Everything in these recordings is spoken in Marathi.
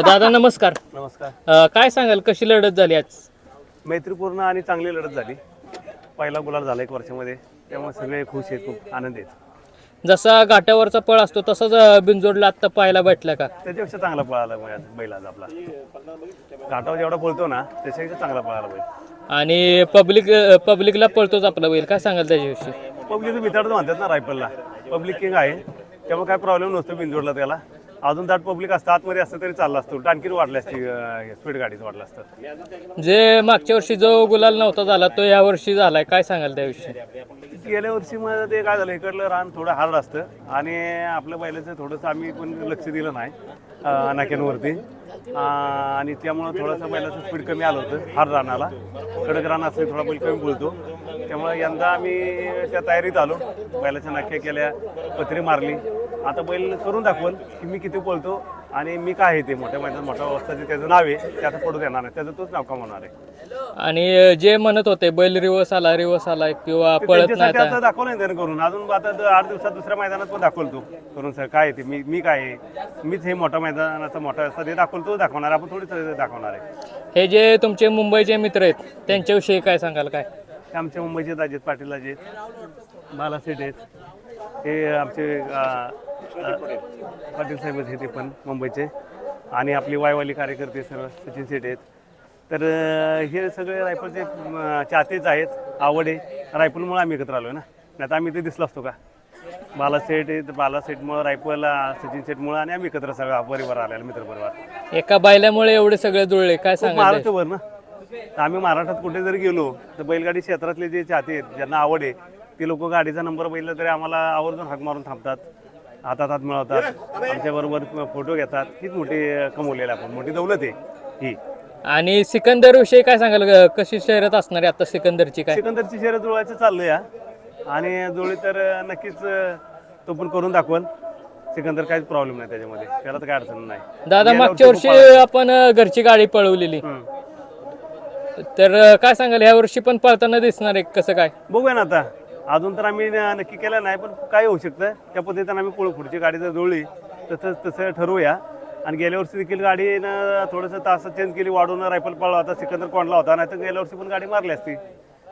दादा नमस्कार. नमस्कार. अ, काय सांगाल कशी लढत झाली आज? मैत्रीपूर्ण आणि चांगली लढत झाली. पहिला गुलाल झाला एक वर्षामध्ये. त्यामुळे सगळे खुश आहेत खूप आनंद आहेत. जसा घाटावरचा पळ असतो तसाच अ, बिनजोडला आत्ता पाहायला भेटला का? त्याच्यापेक्षा चांगला पळाला बैल- बैल आज आपला. घाटावर जेवढा पळतो ना त्याच्यापेक्षा चांगला पळाला बैल. आणि पब्लिक पब्लिकला पळतोच आपला बैल. काय सांगाल त्याच्याविषयी? पब्लिक बिताडच म्हणतात ना रायफलला. पब्लिक किंग आहे. त्यामुळे काय प्रॉब्लेम नसतो बिनजोडला त्याला. अजून दाट पब्लिक असतं आतमध्ये असतं तरी चाललं असतं. आणखी वाढलं असती स्पीड गाडीच वाढलं असतं. जे मागच्या वर्षी जो गुलाल नव्हता झाला तो या वर्षी झालाय. काय सांगाल त्याविषयी गेल्या वर्षी मग ते काय झालं इकडलं रान थोडं हार्ड असतं आणि आपल्या बैलाचं थोडंसं आम्ही पण लक्ष दिलं नाही अं, नाक्यांवरती. अं, आणि त्यामुळं थोडंसं बैलाचं स्पीड कमी आलं होतं हार रानाला. कडक रान असले थोडा बैल कमी बोलतो. त्यामुळे यंदा आम्ही त्या तयारीत आलो. बैलाच्या नाक्या केल्या पत्रे मारली. आता बैल करून दाखवल की मी किती बोलतो आणि मी काय आहे ते मोठ्या मैदानात मोठा अवस्था जे त्याचं नाव आहे ते आता पडू देणार नाही. त्याचं तोच नाव कमावणार आहे. आणि जे म्हणत होते बैल रिवर्स आला रिवर्स आला किंवा पळत नाही त्यांच्यासाठी आता. आता दाखवलं नाही त्यानं करून. अजून आता द- आठ दिवसात दुसऱ्या मैदानात पण दाखवतो करून सर काय आहे ते? मी मी काय आहे? मीच हे मोठा मैदानाचा मोठा असता ते दाखवतो दाखवणार आपण थोडीच दाखवणार आहे. हे जे तुमचे मुंबईचे मित्र आहेत त्यांच्याविषयी काय सांगाल काय? हे आमचे मुंबईचे अजित पाटील अजित बालासेठ आहेत. हे आमचे पाटील साहेब आहेत ते पण मुंबईचे. आणि आपले वायवाली कार्यकर्ते सर्व सचिन सेठ आहेत. तर हे सगळे रायफलचे चाहतेच आहेत. आवड आहे. रायफलमुळे आम्ही एकत्र आलो ना. नाही तर आम्ही ते दिसलो असतो का? बाला सेठ आहेत. बाला सेठमुळं रायफल सचिन सेठमुळं आणि आम्ही एकत्र सगळा परिवार आलेला मित्र परिवार एका बैलामुळे एवढे सगळे जुळले. काय सांगाल महाराष्ट्रभर ना. आम्ही महाराष्ट्रात कुठे जरी गेलो. तर बैलगाडी क्षेत्रातले जे चाहते आहेत ज्यांना आवड आहे ते लोक गाडीचा नंबर बघितला तरी आम्हाला आवर्जून हाक मारून थांबतात. हातात हात मिळवतात आमच्याबरोबर फोटो घेतात. हीच मोठी कमवलेली आपण. मोठी दौलत आहे ही. आणि सिकंदर विषयी काय सांगाल कशी शर्यत असणार आहे आता सिकंदरची काय? सिकंदरची शर्यत जुळवायचं चाललंय हा. आणि जुळली तर नक्कीच तो पण करून दाखवल. सिकंदर काहीच प्रॉब्लेम नाही त्याच्यामध्ये. त्याला तर काय अडचण नाही. दादा मागच्या वर्षी आपण घरची गाडी पळवलेली. तर काय सांगाल? ह्या वर्षी पण पळताना दिसणार आहे. कसं काय? बघूया ना आता. अजून तर आम्ही न- नक्की केलं नाही पण काय होऊ शकतं? त्या पद्धतीनं आम्ही कुळ पुढची गाडी जर जुळली तसं तसं ठरवूया. आणि गेल्या वर्षी देखील गाडीनं थोडंसं तास चेंज केली वाढवून रायफल पळला होता सिकंदर कोंडला होता नाही तर गेल्या वर्षी पण गाडी मारली असती.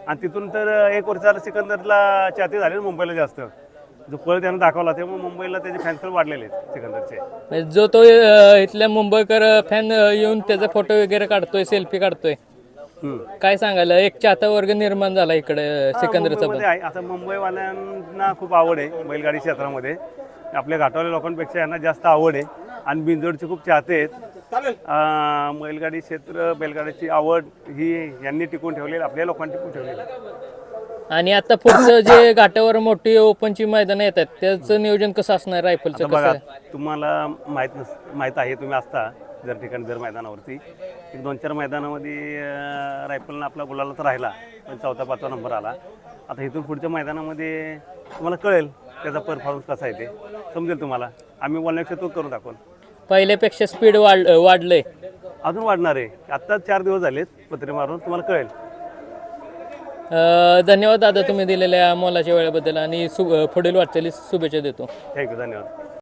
आणि तिथून तर एक वर्ष झालं सिकंदरला चाती झाले ना मुंबईला जास्त. जो पळ त्यानं दाखवला त्यामुळे मुंबईला त्याचे फॅन्स वाढलेले आहेत सिकंदरचे. म्हणजे जो तो इथल्या मुंबईकर फॅन येऊन त्याचा फोटो वगैरे काढतोय सेल्फी काढतोय. काय सांगाल एक चाहता वर्ग निर्माण झाला इकडे सिकंदरचा पण. आहे. आता मुंबईवाल्यांना खूप आवड आहे बैलगाडी क्षेत्रामध्ये. आपल्या घाटावल्या लोकांपेक्षा यांना जास्त आवड आहे. आणि बिंजोडचे खूप चाहते आहेत. अं, बैलगाडी क्षेत्र बैलगाडीची आवड ही यांनी टिकून ठेवलेली आपल्या लोकांनी टिकून ठेवलेली आहे. आणि आता पुढचं जे घाटावर मोठी ओपनची मैदान येत आहेत त्याचं नियोजन कसं असणार? रायफलचं आता कसं बघा आहे? तुम्हाला माहीत नस माहीत आहे तुम्ही असता. जर ठिकाणी जर मैदानावरती एक दोन चार मैदानामध्ये रायफलनं आपला गुलाला तर राहिला पण चौथा पाचवा नंबर आला. आता इथून पुढच्या मैदानामध्ये तुम्हाला कळेल त्याचा परफॉर्मन्स कसा आहे ते. समजेल तुम्हाला. आम्ही बोलण्यापेक्षा तो करून दाखवून. पहिल्यापेक्षा स्पीड वाढ वाढलंय. अजून वाढणार आहे. आत्ता चार दिवस झालेत पत्रे मारून. तुम्हाला कळेल. अ, धन्यवाद दादा तुम्ही दिलेल्या मोलाच्या वेळेबद्दल आणि सु पुढील वाटचालीस शुभेच्छा देतो. थँक्यू धन्यवाद.